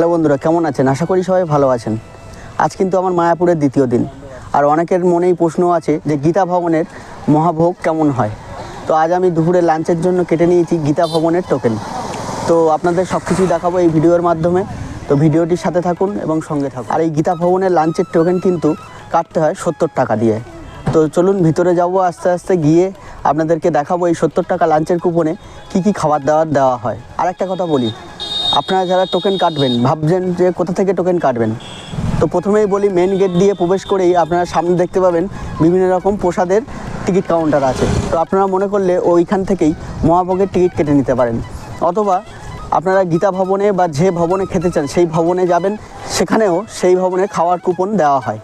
Hello বন্ধুরা, কেমন আছেন? আশা করি সবাই ভালো আছেন। আজ কিন্তু আমার মায়াপুরের দ্বিতীয় দিন। আর অনেকের মনেই প্রশ্ন আছে যে গীতা ভবনের মহাভোগ কেমন হয়? তো আজ আমি দুপুরে লাঞ্চের জন্য কেটে নিয়েছি গীতা ভবনের টোকেন তো আপনাদের সব কিছুই দেখাবো এই ভিডিওর মাধ্যমে। তো ভিডিওটির সাথে থাকুন এবং সঙ্গে থাকুন। আর এই গীতা ভবনের লাঞ্চের টোকেন কিন্তু কাটতে হয় সত্তর টাকা দিয়ে। তো চলুন ভিতরে যাব, আস্তে আস্তে গিয়ে আপনাদেরকে দেখাবো এই সত্তর টাকা লাঞ্চের কুপনে কি কি খাবার দাবার দেওয়া হয়। আর একটা কথা বলি আপনারা যারা টোকেন কাটবেন, ভাবছেন যে কোথা থেকে টোকেন কাটবেন, তো প্রথমেই বলি মেন গেট দিয়ে প্রবেশ করেই আপনারা সামনে দেখতে পাবেন বিভিন্ন রকম প্রসাদের টিকিট কাউন্টার আছে। তো আপনারা মনে করলে ওইখান থেকেই মহাভোগের টিকিট কেটে নিতে পারেন। অথবা আপনারা গীতা ভবনে বা যে ভবনে খেতে চান, সেই ভবনে যাবেন, সেখানেও সেই ভবনে খাওয়ার কুপন দেওয়া হয়।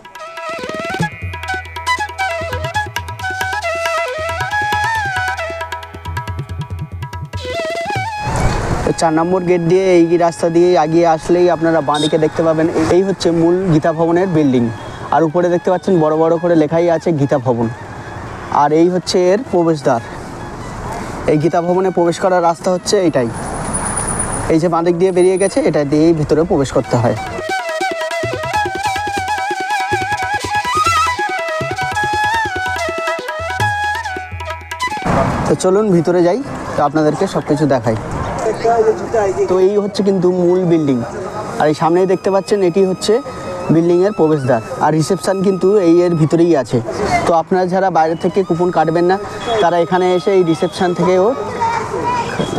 চার নম্বর গেট দিয়ে এই রাস্তা দিয়ে আগিয়ে আসলেই আপনারা বাঁদিকে দেখতে পাবেন। এই হচ্ছে মূল গীতা ভবনের বিল্ডিং আর উপরে দেখতে পাচ্ছেন বড় বড় করে লেখাই আছে গীতা ভবন। আর এই হচ্ছে এর প্রবেশদ্বার। এই গীতা ভবনে প্রবেশ করার রাস্তা হচ্ছে এটাই। এই যে বাঁদিক দিয়ে বেরিয়ে গেছে, এটা দিয়েই ভিতরে প্রবেশ করতে হয়। তো চলুন ভিতরে যাই, তো আপনাদেরকে সব কিছু দেখাই। তো এই হচ্ছে কিন্তু মূল বিল্ডিং। আর এই সামনেই দেখতে পাচ্ছেন, এটি হচ্ছে বিল্ডিংয়ের প্রবেশদ্বার। আর রিসেপশন কিন্তু এই এর ভিতরেই আছে। তো আপনারা যারা বাইরে থেকে কুপন কাটবেন না, তারা এখানে এসে এই রিসেপশন থেকেও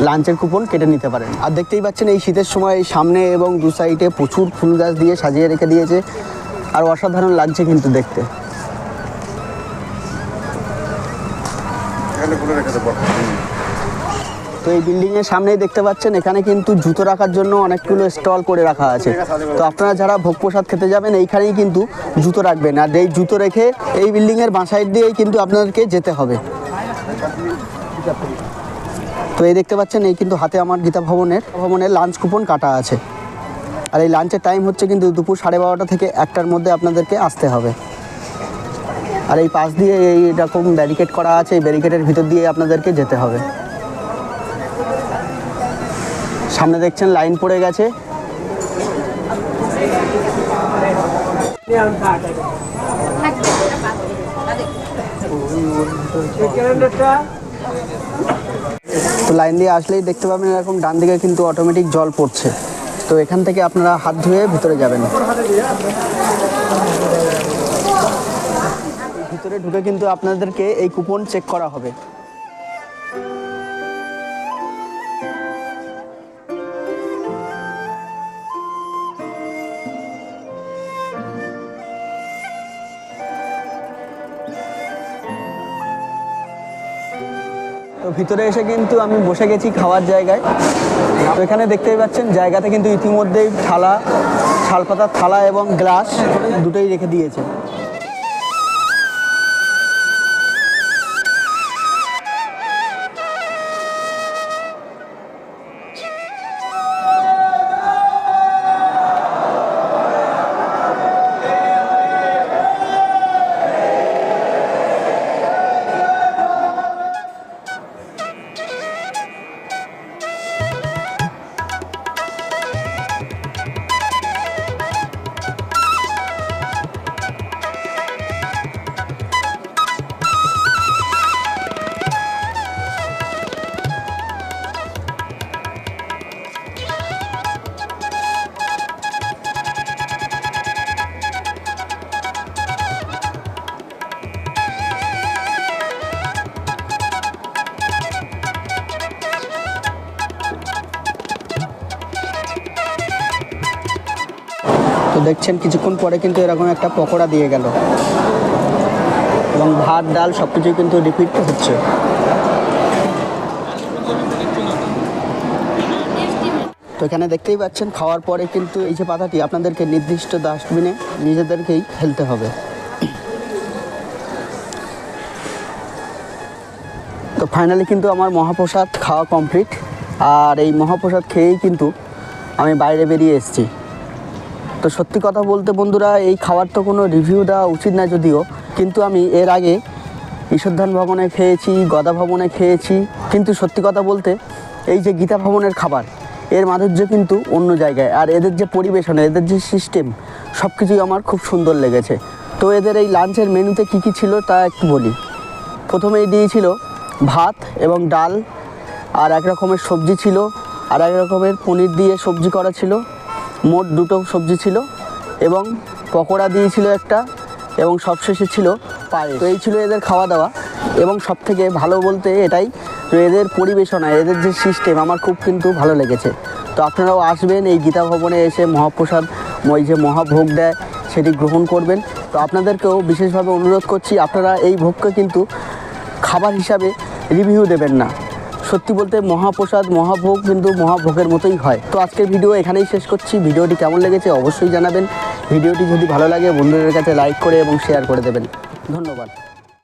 লাঞ্চের কুপন কেটে নিতে পারেন। আর দেখতেই পাচ্ছেন, এই শীতের সময় সামনে এবং দু সাইডে প্রচুর ফুল গাছ দিয়ে সাজিয়ে রেখে দিয়েছে। আর অসাধারণ লাগছে কিন্তু দেখতে। রেখে দেবো। তো এই বিল্ডিং এর সামনেই দেখতে পাচ্ছেন, এখানে কিন্তু জুতো রাখার জন্য অনেকগুলো স্টল করে রাখা আছে। তো আপনারা যারা ভোগ প্রসাদ খেতে যাবেন, এইখানেই কিন্তু জুতো রাখবেন। আর এই জুতো রেখে এই বিল্ডিং এর বাঁ সাইড দিয়েই কিন্তু আপনাদেরকে যেতে হবে। তো এই দেখতে পাচ্ছেন, এই কিন্তু হাতে আমার গীতা ভবনের ভবনের লাঞ্চ কুপন কাটা আছে। আর এই লাঞ্চের টাইম হচ্ছে কিন্তু দুপুর সাড়ে বারোটা থেকে একটার মধ্যে আপনাদেরকে আসতে হবে। আর এই পাশ দিয়ে এই রকম ব্যারিকেড করা আছে, এই ব্যারিকেডের ভিতর দিয়ে আপনাদেরকে যেতে হবে। সামনে দেখছেন, লাইন পড়ে গেছে। তো লাইন দিয়ে আসলেই দেখতে পাবেন এরকম ডান দিকে কিন্তু অটোমেটিক জল পড়ছে। তো এখান থেকে আপনারা হাত ধুয়ে ভিতরে যাবেন। ভিতরে ঢুকে কিন্তু আপনাদেরকে এই কুপন চেক করা হবে। তো ভিতরে এসে কিন্তু আমি বসে গেছি খাওয়ার জায়গায়। তো এখানে দেখতেই পাচ্ছেন, জায়গাতে কিন্তু ইতিমধ্যেই থালা শালপাতার থালা এবং গ্লাস দুটোই রেখে দিয়েছে। দেখছেন কিছুক্ষণ পরে কিন্তু এরকম একটা পকোড়া দিয়ে গেল। এবং ভাত, ডাল সব কিছুই কিন্তু রিপিট হচ্ছে। তো এখানে দেখতেই পাচ্ছেন, খাওয়ার পরে কিন্তু এই যে পাতাটি আপনাদেরকে নির্দিষ্ট ডাস্টবিনে নিজেদেরকেই ফেলতে হবে। তো ফাইনালি কিন্তু আমার মহাপ্রসাদ খাওয়া কমপ্লিট আর এই মহাপ্রসাদ খেয়েই কিন্তু আমি বাইরে বেরিয়ে এসেছি। তো সত্যি কথা বলতে বন্ধুরা, এই খাবার তো কোনো রিভিউ দেওয়া উচিত না যদিও, কিন্তু আমি এর আগে ঈশ্বরধান ভবনে খেয়েছি, গদা ভবনে খেয়েছি, কিন্তু সত্যি কথা বলতে এই যে গীতা ভবনের খাবার, এর মাধুর্য কিন্তু অন্য জায়গায়। আর এদের যে পরিবেশনা, এদের যে সিস্টেম সব কিছুই আমার খুব সুন্দর লেগেছে। তো এদের এই লাঞ্চের মেনুতে কী কী ছিল তা একটু বলি। প্রথমেই দিয়েছিল ভাত এবং ডাল, আর এক রকমের সবজি ছিল, আর এক রকমের পনির দিয়ে সবজি করা ছিল। মোট দুটো সবজি ছিল এবং পকোড়া দিয়েছিল একটা এবং সবশেষে ছিল পায়েস। তো এই ছিল এদের খাওয়া দাওয়া এবং সব থেকে ভালো বলতে এটাই যে এদের পরিবেশনা, এদের যে সিস্টেম আমার খুব কিন্তু ভালো লেগেছে। তো আপনারাও আসবেন, এই গীতা ভবনে এসে মহাপ্রসাদ, ওই যে মহাভোগ দেয়, সেটি গ্রহণ করবেন। তো আপনাদেরকেও বিশেষভাবে অনুরোধ করছি, আপনারা এই ভোগকে কিন্তু খাবার হিসাবে রিভিউ দেবেন না। সত্যি বলতে মহাপ্রসাদ, মহাভোগ কিন্তু মহাভোগের মতোই হয়। তো আজকের ভিডিও এখানেই শেষ করছি। ভিডিওটি কেমন লেগেছে অবশ্যই জানাবেন। ভিডিওটি যদি ভালো লাগে, বন্ধুদের কাছে লাইক করে এবং শেয়ার করে দেবেন। ধন্যবাদ।